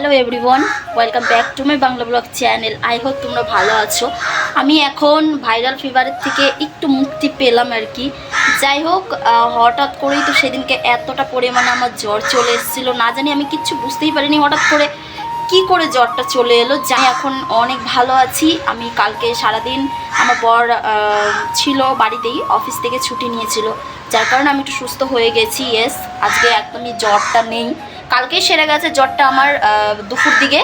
Hello everyone welcome back to my Bangla blog channel I hope তোমরা ভালো আছো। আমি এখন ভাইরাল ফিভারের থেকে একটু মুক্তি পেলাম আর কি। যাই হোক হঠাৎ করেই তো সেদিনকে এতটা পরিমাণে আমার জ্বর চলে এসেছিল। না জানি আমি কিচ্ছু বুঝতেই পারিনি হঠাৎ করে কি করে জ্বরটা চলে এলো। যাই, এখন অনেক ভালো আছি। আমি কালকে সারাদিন আমার বর ছিল বাড়িতেই, অফিস থেকে ছুটি নিয়েছিল। যার কারণে আমি একটু সুস্থ হয়ে গেছি। ইয়েস আজকে একদমই জ্বরটা নেই। কালকেই সেরে গেছে জ্বরটা আমার দুপুর দিকে।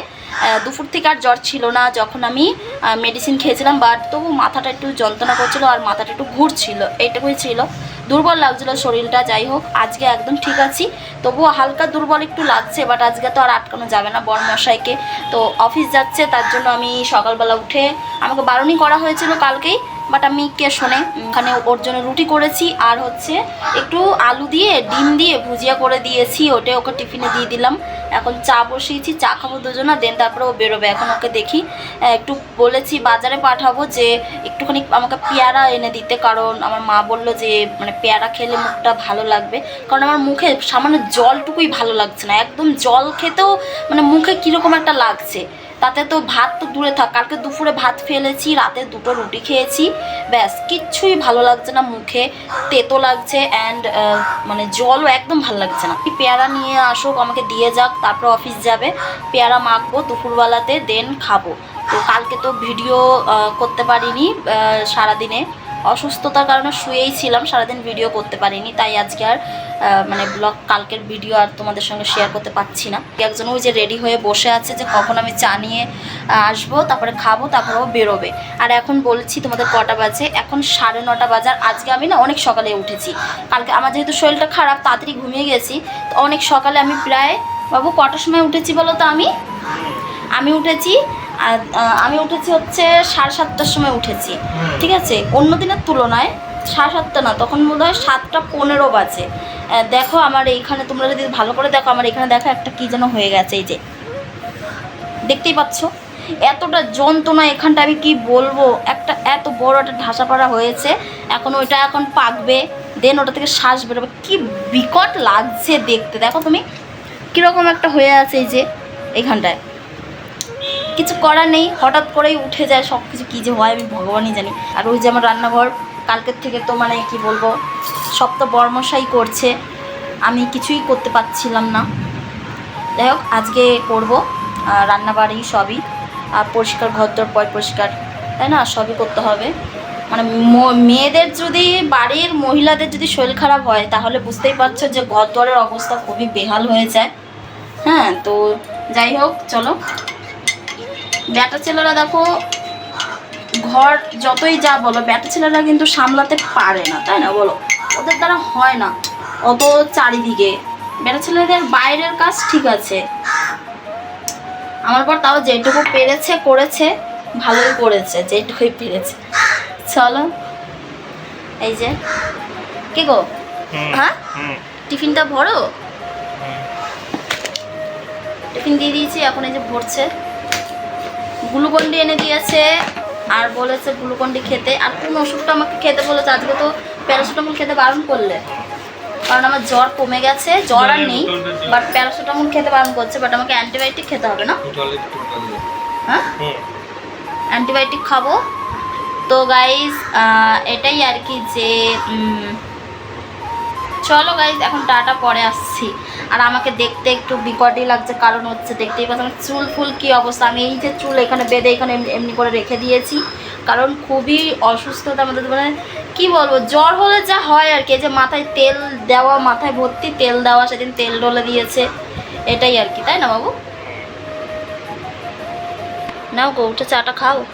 দুপুর থেকে আর জ্বর ছিল না যখন আমি মেডিসিন খেয়েছিলাম বাট তবু মাথাটা একটু যন্ত্রণা করছিল আর মাথাটা একটু ঘুরছিল, এইটুকুই ছিল। দুর্বল লাগছিল শরীরটা, যাই হোক, আজকে একদম ঠিক আছি। তবুও হালকা দুর্বল একটু লাগছে বাট আজকে তো আর আটকানো যাবে না বরমশাইকে। তো অফিস যাচ্ছে, তার জন্য আমি সকালবেলা উঠে, আমাকে বারণই করা হয়েছিল কালকেই বাট আমি কে শোনে। ওখানে ওর জন্য রুটি করেছি, আর হচ্ছে একটু আলু দিয়ে, ডিম দিয়ে ভুজিয়া করে দিয়েছি, ওটা ওকে টিফিনে দিয়ে দিলাম। এখন চা বসিয়েছি, চা খাব দুজনা, দেন তারপরে ও বেরোবে। এখন ওকে দেখি একটু বলেছি বাজারে পাঠাবো যে একটুখানি আমাকে পেয়ারা এনে দিতে, কারণ আমার মা বলল যে মানে পেয়ারা খেলে মুখটা ভালো লাগবে। কারণ আমার মুখে সামান্য জলটুকুই ভালো লাগছে না, একদম জল খেতেও মানে মুখে কীরকম একটা লাগছে। তাতে তো ভাত তো দূরে থাক। কালকে দুপুরে ভাত ফেলেছি, রাতে দুটো রুটি খেয়েছি। ব্যাস, কিচ্ছুই ভালো লাগছে না মুখে। তেতো লাগছে অ্যান্ড মানে জলও একদম ভালো লাগছে না। পেয়ারা নিয়ে আসুক, আমাকে দিয়ে যাক, তারপর অফিস যাবে। পেয়ারা মাখবো দুপুরবেলাতে দেন খাব। তো কালকে তো ভিডিও করতে পারিনি সারাদিনে। অসুস্থতার কারণে শুয়েই ছিলাম, সারাদিন ভিডিও করতে পারিনি, তাই আজকে আর মানে ব্লগ কালকের ভিডিও আর তোমাদের সঙ্গে শেয়ার করতে পারছি না। একজন ওই যে রেডি হয়ে বসে আছে যে কখন আমি চা নিয়ে আসব, তারপরে খাব, তারপরে ও বেরোবে। আর এখন বলছি তোমাদের কটা বাজে, এখন সাড়ে নটা বাজার, আজকে আমি না অনেক সকালে উঠেছি। কালকে আমার যেহেতু শরীরটা খারাপ, তাড়াতাড়ি ঘুমিয়ে গেছি, তো অনেক সকালে আমি প্রায়, বাবু কটার সময় উঠেছি বলো তো আমি? আমি উঠেছি আর, আমি উঠেছি হচ্ছে সাড়ে সাতটার সময় উঠেছি ঠিক আছে? অন্য দিনের তুলনায় সাড়ে সাতটা না তখন বোধ হয় সাতটা পনেরো বাজে। দেখো আমার এইখানে তোমরা যদি ভালো করে দেখো আমার এখানে দেখো একটা কী যেন হয়ে গেছে এই যে। দেখতেই পাচ্ছ? এতটা যন্ত্রণা এখানটা আমি কি বলব? একটা এত বড় একটা ঢাসা পাড়া হয়েছে এখন ওইটা এখন পাকবে দেন ওটা থেকে শ্বাস বেরোবে। কি বিকট লাগছে দেখতে দেখো তুমি? কীরকম একটা হয়ে আছে এই যে এইখানটায়। কিছু করার নেই, হঠাৎ করেই উঠে যায় সব কিছু কী যে হয় আমি ভগবানই জানি। আর ওই যে আমার রান্নাঘর, কালকের থেকে তো মানে কি বলব, সব তো বর্মশাই করছে, আমি কিছুই করতে পারছিলাম না। যাই হোক, আজকে করব রান্নাবাড়ি সবই, আর পরিষ্কার ঘরদোর পয় পরিষ্কার, তাই না? সবই করতে হবে। মানে মেয়েদের যদি, বাড়ির মহিলাদের যদি শরীর খারাপ হয়, তাহলে বুঝতেই পারছ যে ঘরদোরের অবস্থা খুবই বেহাল হয়ে যায়। হ্যাঁ তো যাই হোক, চলো। ব্যাটা ছেলেরা দেখো ঘর যতই যা বলো ব্যাটা ছেলেরা কিন্তু সামলাতে পারে না তাই না বলো? ওদের দ্বারা হয় না। অত চারিদিকে। ব্যাটা ছেলেদের বাইরের কাজ ঠিক আছে। আমার পর তাও যেটুকু পেরেছে করেছে ভালোই করেছে যেটুকুই পেরেছে। চলো। এই যে। কে গো? হ্যাঁ? টিফিনটা ভরো? টিফিন দিয়ে দিয়েছি এখন এই যে ভরছে। গ্লুকন্ডি এনে দিয়েছে আর বলেছে গ্লুকন্ডি খেতে। আর কোন ওষুধটা আমাকে খেতে বলেছে? আজকে তো প্যারাসিটামল খেতে বারণ করলে। কারণ আমার জ্বর কমে গেছে, জ্বর আর নেই বাট প্যারাসিটামল খেতে বারণ করছে বাট আমাকে অ্যান্টিবায়োটিক খেতে হবে না? হ্যাঁ? অ্যান্টিবায়োটিক খাব। তো গাইজ এটাই আর কি যে চলো গাইজ এখন টাটা পরে আসছি। আর আমাকে দেখতে একটু বিকটই লাগছে, কারণ হচ্ছে দেখতেই পাচ্ছি আমার চুল ফুল কী অবস্থা। আমি এই যে চুল এখানে বেঁধে এখানে এমনি- করে রেখে দিয়েছি, কারণ খুবই অসুস্থতা আমাদের মানে কি বলব, জ্বর হলে যা হয় আর কি যে মাথায় তেল দেওয়া, মাথায় ভর্তি তেল দেওয়া, সেদিন তেল ডলে দিয়েছে, এটাই আর কি, তাই না বাবু? নাও গো, উঠে চাটা খাও।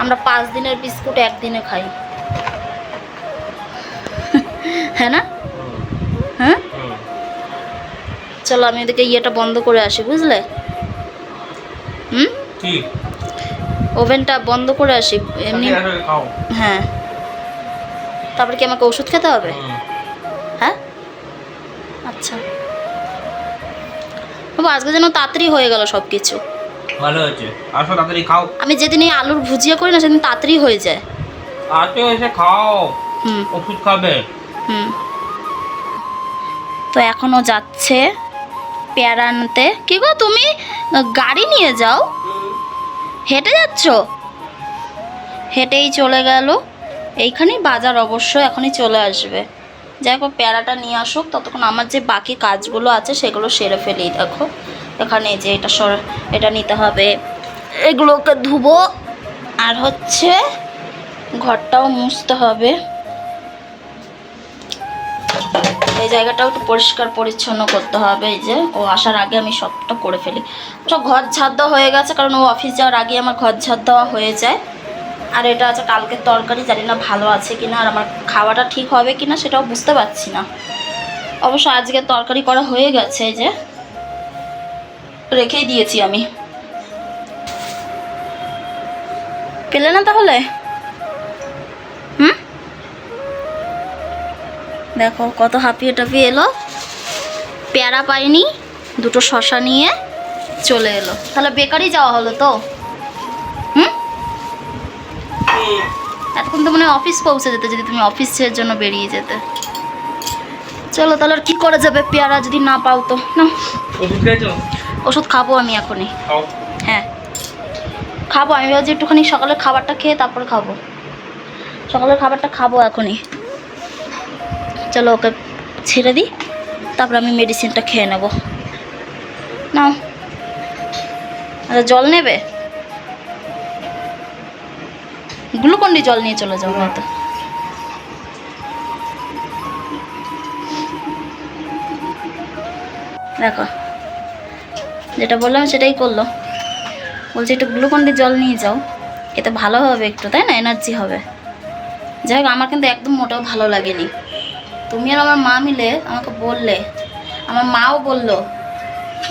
আমরা পাঁচ দিনের বিস্কুট একদিনে খাই। হ্যাঁ না? হ্যাঁ? চলো আমি ওদিকে ইয়েটা বন্ধ করে আসি বুঝলে? হুম? ওভেনটা বন্ধ করে আসি এমনি হ্যাঁ। তারপরে কি আমাকে ওষুধ খেতে হবে? হ্যাঁ? আচ্ছা। বাবু আজকে যেন তাড়াতাড়ি হয়ে গেল সব কিছু ভালো হয়েছে। আসো তাড়াতাড়ি খাও। আমি যেদিন এই আলুর ভুজিয়া করি না সেদিন তাড়াতাড়ি হয়ে যায়। আসো এসে খাও। হুম। ওষুধ খাবে। হুম। তো এখনও যাচ্ছে পেয়ারা আনতে। কি গো তুমি? গাড়ি নিয়ে যাও। হেঁটে যাচ্ছ? হেঁটেই চলে গেল। এইখানেই বাজার অবশ্য এখনই চলে আসবে। যাই হোক পেয়ারাটা নিয়ে আসুক। ততক্ষণ আমার যে বাকি কাজগুলো আছে সেগুলো সেরে ফেলি দেখো। এখানে যে এটা সর, এটা নিতে হবে। এগুলোকে ধুবো। আর হচ্ছে ঘরটাও মুছতে হবে। এই জায়গাটাও একটু পরিষ্কার পরিচ্ছন্ন করতে হবে। এই যে, ও আসার আগে আমি সবটা করে ফেলি। সব ঘর ঝাড় দেওয়া হয়ে গেছে, কারণ ও অফিস যাওয়ার আগে আমার ঘর ঝাড় দেওয়া হয়ে যায়। আর এটা আছে কালকের তরকারি, জানি না ভালো আছে কিনা, আর আমার খাওয়াটা ঠিক হবে কিনা সেটাও বুঝতে পারছি না। অবশ্য আজকে তরকারি করা হয়ে গেছে, এই যে। রেখেই দিয়েছি আমি। পেলে না তাহলে? হুম? দেখো কত হাঁপিয়ে টাপিয়ে এলো। পেয়ারা পাইনি, দুটো শশা নিয়ে চলে এলো। তাহলে বেকারি যাওয়া হলো তো? হুম? এতক্ষণ তো মনে হয় অফিস পৌঁছে যেতে, যদি তুমি অফিসের জন্য বেরিয়ে যেতে। চলো তাহলে আর কি করা যাবে? পেয়ারা যদি না পাও তো। না ওষুধ খাব আমি এখনই। হ্যাঁ। খাব আমি ভাবছি একটুখানি সকালের খাবারটা খেয়ে তারপর খাব। সকালের খাবারটা খাব এখনই। চলো ওকে ছেড়ে দিই তারপর আমি মেডিসিনটা খেয়ে নেব। নাও। আচ্ছা জল নেবে? গ্লুকন্ডি জল নিয়ে চলে যাও হয়তো। দেখো। যেটা বললাম সেটাই করল। বলছে একটু গ্লুকন্ডি জল নিয়ে যাও। এতে ভালো হবে একটু তাই না? এনার্জি হবে। যাই হোক আমার কিন্তু একদম মোটেও ভালো লাগেনি। তুমি আর আমার মা মিলে আমাকে বললে আমার মাও বলল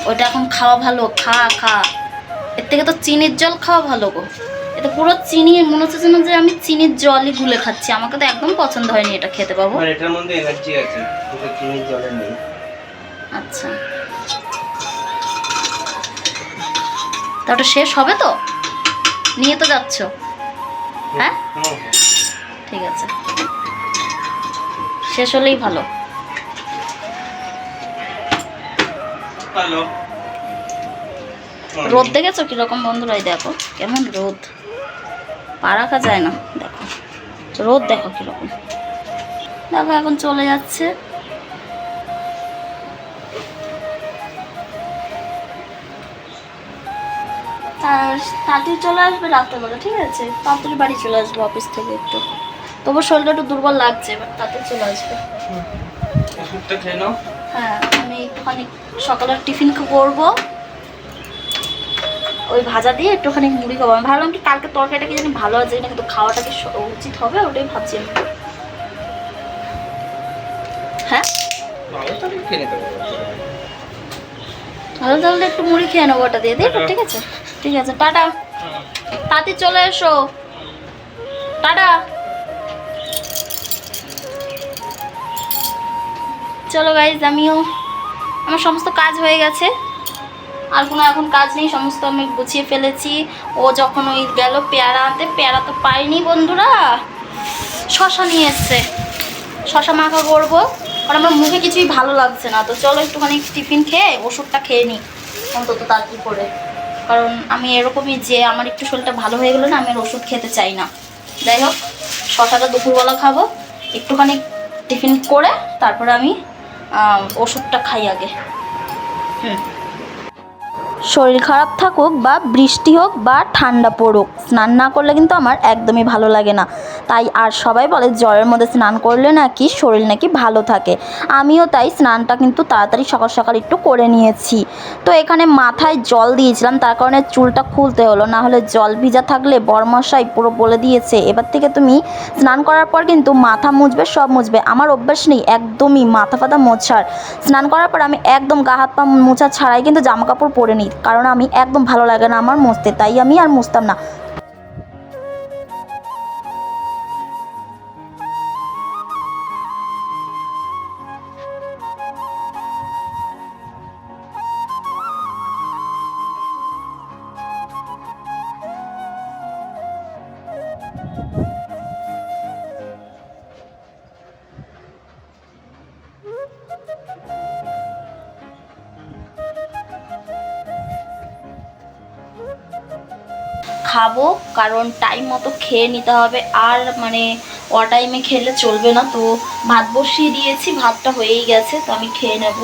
ওটা এখন খাওয়া ভালো খা খা। এর থেকে তো চিনির জল খাওয়া ভালো গো। এতে পুরো চিনি মনে হচ্ছে যেন যে আমি চিনির জলই গুলে খাচ্ছি। আমাকে তো একদম পছন্দ হয়নি এটা খেতে পাবো এটার মধ্যে এনার্জি আছে চিনির জলে নেই। আচ্ছা। তা ওটা শেষ হবে তো? নিয়ে তো যাচ্ছ। হ্যাঁ? ঠিক আছে। শেষ হলেই ভালো। রোদ দেখেছ কীরকম বন্ধুরা এই দেখো? কেমন রোদ। পা রাখা যায় না। দেখো। রোদ দেখো কীরকম। দেখো এখন চলে যাচ্ছে। তাড়াতাড়ি চলে আসবে রাত্রেবেলা ঠিক আছে? তাড়াতাড়ি বাড়ি চলে আসবে অফিস থেকে একটু। তবু শরীরটা একটু দুর্বল লাগছে এবার তাড়াতাড়ি চলে আসবে। ওষুধটা খেয়ে নাও। হ্যাঁ আমি একটুখানি সকালের টিফিন করব। ওই ভাজা দিয়ে একটুখানি মুড়ি খাব। আমি ভাবলাম কি কালকে তরকারিটা কি জানি ভালো আছে কিন্তু খাওয়াটা কি উচিত হবে ওটাই ভাবছি আমি। হ্যাঁ? ভালো তাহলে একটু মুড়ি খেয়ে নেব ওটা দিয়ে দিয়ে ঠিক আছে? ঠিক আছে, টাটা। তাড়াতাড়ি চলে এসো। টাটা। চলো গাইজ আমিও, আমার সমস্ত কাজ হয়ে গেছে। আর কোনো এখন কাজ নেই, সমস্ত আমি গুছিয়ে ফেলেছি। ও যখন ওই গেল পেয়ারা আনতে, পেয়ারা তো পাইনি বন্ধুরা। শশা নিয়ে এসছে। শশা মাখা করব। কারণ আমার মুখে কিছুই ভালো লাগছে না। তো চলো একটুখানি টিফিন খেয়ে ওষুধটা খেয়ে নিই অন্তত তাড়াতাড়ি করে। কারণ আমি এরকমই যে আমার একটু শরীরটা ভালো হয়ে গেলো না, আমি আর ওষুধ খেতে চাই না। যাই হোক, শশাটা দুপুরবেলা খাব। একটুখানি টিফিন করে তারপরে আমি ওষুধটা খাই আগে। হুম। শরীর খারাপ থাকুক বা বৃষ্টি হোক বা ঠান্ডা পড়ুক, স্নান না করলে কিন্তু আমার একদমই ভালো লাগে না। তাই আর সবাই বলে জলের মধ্যে স্নান করলে নাকি শরীর নাকি ভালো থাকে। আমিও তাই স্নানটা কিন্তু তাড়াতাড়ি সকাল সকাল একটু করে নিয়েছি। তো এখানে মাথায় জল দিয়েছিলাম, তার কারণে চুলটা খুলতে হলো। না হলে জল ভিজা থাকলে বরমশাই পুরো বলে দিয়েছে, এবার থেকে তুমি স্নান করার পর কিন্তু মাথা মুছবে, সব মুছবে। আমার অভ্যাস নেই, একদমই মাথা ফাথা মোছার। স্নান করার পর আমি একদম গা হাত পা মোছা ছাড়াই কিন্তু জামা কাপড় পরে নিই, কারণ আমি একদম ভালো লাগে না আমার মুছতে, তাই আমি আর মুছতাম না। খাব, কারণ টাইম মতো খেয়ে নিতে হবে। আর মানে টাইমে খেলে চলবে না, তো ভাত বসিয়ে দিয়েছি, ভাতটা হয়েই গেছে, তো আমি খেয়ে নেব।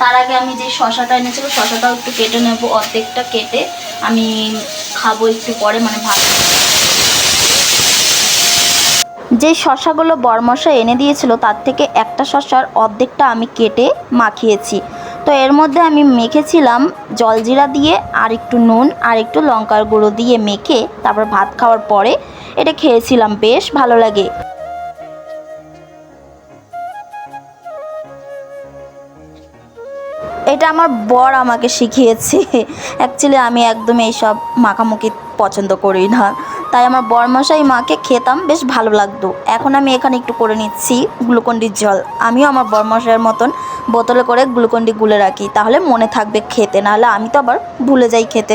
তার আগে আমি যে শশাটা এনেছিলো, শশাটাও একটু কেটে নেব, অর্ধেকটা কেটে আমি খাব একটু পরে মানে ভাত। যে শশাগুলো বরমশা এনে দিয়েছিল, তার থেকে একটা শশার অর্ধেকটা আমি কেটে মাখিয়েছি। তো এর মধ্যে আমি মেখেছিলাম জলজিরা দিয়ে, আর একটু নুন, আর একটু লঙ্কার গুঁড়ো দিয়ে মেখে তারপর ভাত খাওয়ার পরে এটা খেয়েছিলাম বেশ ভালো লাগে। এটা আমার বর আমাকে শিখিয়েছে। অ্যাকচুয়ালি আমি একদম এইসব মাখামুখি পছন্দ করি না। তাই আমার বরমশাই মাকে খেতাম, বেশ ভালো লাগতো। এখন আমি এখানে একটু করে নিচ্ছি গ্লুকন্ডির জল। আমিও আমার বরমশাইয়ের মতন বোতলে করে গ্লুকন্ডি গুলে রাখি। তাহলে মনে থাকবে খেতে, নাহলে আমি তো আবার ভুলে যাই খেতে।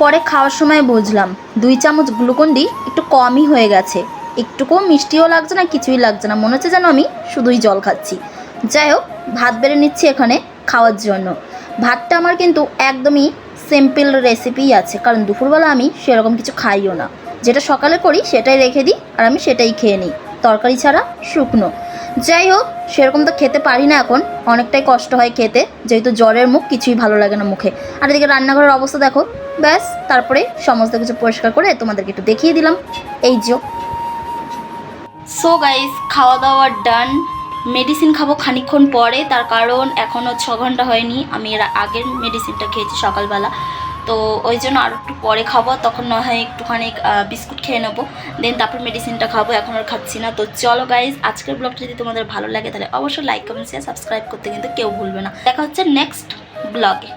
পরে খাওয়ার সময় বুঝলাম, দুই চামচ গ্লুকন্ডি একটু কমই হয়ে গেছে। একটুকুও মিষ্টিও লাগছে না, কিছুই লাগছে না। মনে হচ্ছে যেন আমি শুধুই জল খাচ্ছি। যাই হোক, ভাত বেড়ে নিচ্ছি এখানে খাওয়ার জন্য। ভাতটা আমার কিন্তু একদমই সিম্পল রেসিপিই আছে, কারণ দুপুরবেলা আমি সেরকম কিছু খাইও না। যেটা সকালে করি সেটাই রেখে দিই, আর আমি সেটাই খেয়ে নিই। তরকারি ছাড়া শুকনো। যাই হোক সেরকম তো খেতে পারি না এখন। অনেকটাই কষ্ট হয় খেতে, যেহেতু জ্বরের মুখ, কিছুই ভালো লাগে না মুখে। আর এদিকে রান্নাঘরের অবস্থা দেখো। ব্যাস, তারপরে সমস্ত কিছু পরিষ্কার করে তোমাদেরকে একটু দেখিয়ে দিলাম। এই যে। সো গাইস খাওয়া দাওয়া ডান মেডিসিন খাব খানিকক্ষণ পরে, তার কারণ এখনও ছ ঘণ্টা হয়নি। আমি এর আগের মেডিসিনটা খেয়েছি সকালবেলা। তো ওই জন্য আর একটু পরে খাব, তখন না হয় একটুখানি বিস্কুট খেয়ে নেব। দেন তারপর মেডিসিনটা খাব, এখন আর খাচ্ছি না। তো চলো গাইজ আজকের ব্লগটা যদি তোমাদের ভালো লাগে, তাহলে অবশ্যই লাইক কমেন্ট শেয়ার সাবস্ক্রাইব করতে কিন্তু কেউ ভুলবে না। দেখা হচ্ছে নেক্সট ব্লগে